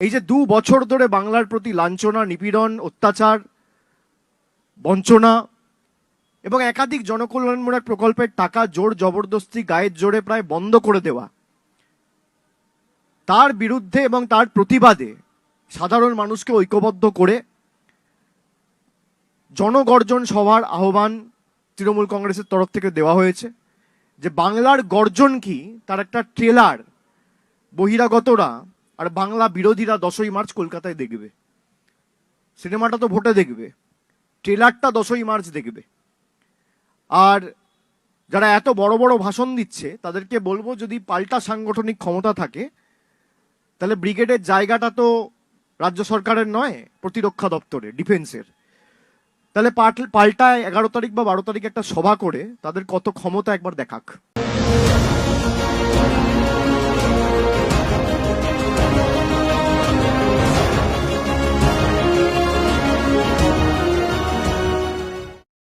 এই যে দু বছর ধরে বাংলার প্রতি লাঞ্ছনা, নিপীড়ন, অত্যাচার, বঞ্চনা এবং একাধিক জনকল্যাণমূলক প্রকল্পের টাকা জোর জবরদস্তি গায়ের জোরে প্রায় বন্ধ করে দেওয়া, তার বিরুদ্ধে এবং তার প্রতিবাদে সাধারণ মানুষকে ঐক্যবদ্ধ করে জনগর্জন সভার আহ্বান তৃণমূল কংগ্রেসের তরফ থেকে দেওয়া হয়েছে যে বাংলার গর্জন কি, তার একটা ট্রেলার বহিরাগতরা আর বাংলা বিরোধীরা দশই মার্চ কলকাতায় দেখবে। সিনেমাটা তো ভোটে দেখবে। ট্রেলারটা দশই মার্চ দেখবে। আর যারা এত বড় বড় ভাষণ দিচ্ছে, তাদেরকে বলব যদি পাল্টা সাংগঠনিক ক্ষমতা থাকে, তাহলে ব্রিগেডের জায়গাটা তো রাজ্য সরকারের নয়, প্রতিরক্ষা দপ্তরে ডিফেন্সের। তাহলে পাল্ট- এগারো তারিখ বা বারো তারিখ একটা সভা করে তাদের কত ক্ষমতা একবার দেখাক।